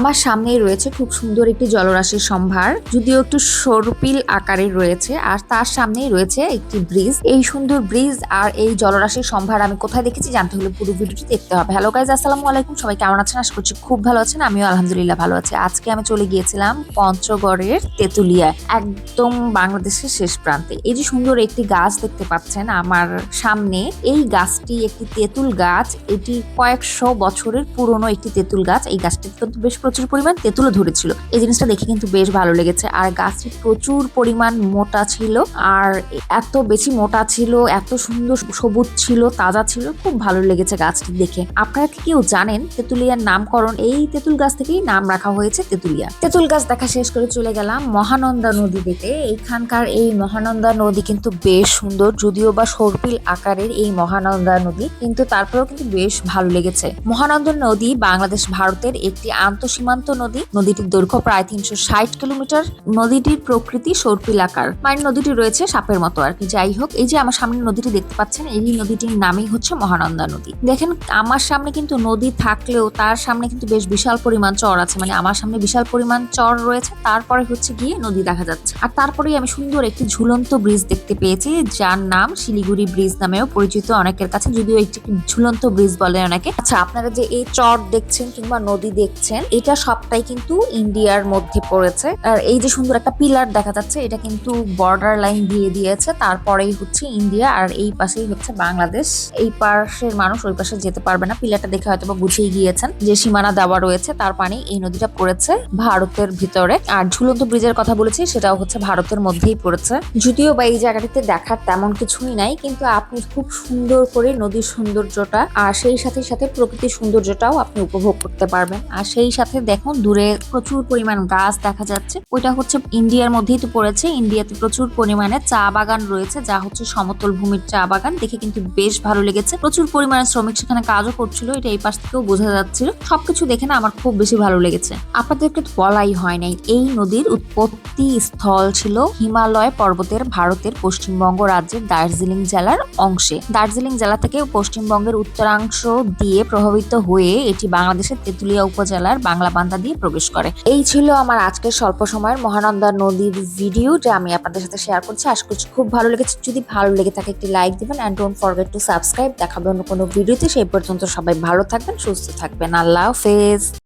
আমার সামনেই রয়েছে খুব সুন্দর একটি জলরাশির সম্ভার, যদিও একটু সরপিল আকারে রয়েছে, আর তার সামনেই রয়েছে একটি ব্রিজ। এই সুন্দর ব্রিজ আর এই জলরাশির সম্ভার আমি কোথায় দেখেছি জানতে হলে পুরো ভিডিওটি দেখতে হবে। হ্যালো গাইজ আসসালামু আলাইকুম। সবাই কেমন আছেন? আশা করছি খুব ভালো আছেন। আমিও আলহামদুলিল্লাহ ভালো আছি। আজকে আমি চলে গিয়েছিলাম পঞ্চগড়ের তেতুলিয়ায় একদম বাংলাদেশের শেষ প্রান্তে। এই যে সুন্দর একটি গাছ দেখতে পাচ্ছেন আমার সামনে, এই গাছটি একটি তেঁতুল গাছ। এটি কয়েকশো বছরের পুরনো একটি তেঁতুল গাছ। এই গাছটি কিন্তু বেশ প্রচুর পরিমাণ তেঁতুলও ধরেছিল। এই জিনিসটা দেখে কিন্তু বেশ ভালো লেগেছে। আর গাছটি প্রচুর পরিমাণ মোটা ছিল। আর এত বেশি মোটা ছিল, এত সুন্দর সবুজ ছিল, তাজা ছিল, খুব ভালো লেগেছে গাছটি দেখে। আপনারা কি কেউ জানেন তেঁতুলিয়ার নামকরণ? এই তেঁতুল গাছ থেকেই নাম রাখা হয়েছে তেঁতুলিয়া। তেঁতুল গাছ দেখা শেষ করে চলে গেলাম মহানন্দা নদী দেখতে। এইখানকার এই মহানন্দা নদী কিন্তু বেশ সুন্দর, যদিও বা সর্পিল আকারের এই মহানন্দা নদী, কিন্তু তারপরেও কিন্তু বেশ ভালো লেগেছে। মহানন্দা নদী বাংলাদেশ, ভারতের একটি আন্তঃসীমান্ত নদী। নদীটির দৈর্ঘ্য প্রায় তিনশো ষাট কিলোমিটার। নদীটির প্রকৃতি সর্পিল আকার। মানে নদীটি রয়েছে সাপের মতো আর কি। যাই হোক, এই যে আমার সামনে নদীটি দেখতে পাচ্ছেন, এই নদীটির নামই হচ্ছে মহানন্দা নদী। দেখেন, আমার সামনে কিন্তু নদী থাকলেও তার সামনে কিন্তু বেশ বিশাল পরিমাণ চর আছে। মানে আমার সামনে বিশাল পরিমাণ চর রয়েছে। তারপরে হচ্ছে গিয়ে নদী দেখা যাচ্ছে। আর তারপরেই আমি সুন্দর একটি ঝুলন্ত ব্রিজ দেখতে পেয়েছি, যার নাম শিলিগুড়ি ব্রিজ নামেও পরিচিত অনেকের কাছে। যদিও একটি ঝুলন্ত ব্রিজ বলে অনেকে। আচ্ছা আপনারা যে এই চর দেখছেন কিংবা নদী দেখছেন, এটা সবটাই কিন্তু ইন্ডিয়ার মধ্যে পড়েছে। আর এই যে সুন্দর একটা পিলার দেখা যাচ্ছে, এটা কিন্তু বর্ডার লাইন দিয়ে দিয়েছে। তারপরেই হচ্ছে ইন্ডিয়া আর এই পাশেই হচ্ছে বাংলাদেশ। এই পাশের মানুষ ওই পাশে যেতে পারবে না। পিলারটা দেখে হয়তো বা বুঝেই গিয়েছেন যে সীমানা দেওয়া রয়েছে, তার পানি এই নদীটা পড়েছে ভারতের ভিতরে। আর ঝুলন্ত ব্রিজের কথা বলেছি, সেটাও হচ্ছে ভারতের মধ্যেই পড়েছে। যদিও বা এই জায়গাটিতে দেখার তেমন কিছুই নাই, কিন্তু আপনি খুব সুন্দর করে নদীর সৌন্দর্যটা আর সেই সাথে সাথে প্রকৃতির সৌন্দর্যটাও আপনি উপভোগ করতে পারবেন। আর সেই সাথে দেখুন, দূরে প্রচুর পরিমাণ গাছ দেখা যাচ্ছে। ওইটা হচ্ছে ইন্ডিয়ার মধ্যেই তো পড়েছে। ইন্ডিয়াতে প্রচুর পরিমাণে চা বাগান রয়েছে, যা হচ্ছে সমতল ভূমির চা বাগান। দেখে কিন্তু বেশ ভালো লেগেছে। প্রচুর পরিমাণে শ্রমিক সেখানে কাজও করছিল, এটা এই পাশ থেকেও বোঝা যাচ্ছিল। সবকিছু দেখে না আমার খুব বেশি ভালো লেগেছে। আপনাদেরকে বলাই হয় নাই, এই নদীর উৎপত্তি স্থল ছিল হিমালয় পর্বতের ভারতের পশ্চিমবঙ্গ রাজ্যের দার্জিলিং জেলার অংশে। দার্জিলিং জেলা থেকে পশ্চিমবঙ্গের উত্তরাংশ দিয়ে প্রভাবিত হয়ে এটি বাংলাদেশের তেঁতুলিয়া উপজেলার বাংলা বান্দা দিয়ে প্রবেশ করে। এই ছিল আমার আজকের স্বল্প সময়ের মহানন্দা নদীর ভিডিও যা আমি আপনাদের সাথে শেয়ার করছি। আশা করছি খুব ভালো লেগেছে। যদি ভালো লেগে থাকে, একটি লাইক দিবেন and don't forget to subscribe দেখাবে অন্য কোনো ভিডিওতে সেই পর্যন্ত সবাই ভালো থাকবেন, সুস্থ থাকবেন। আল্লাহ হাফেজ।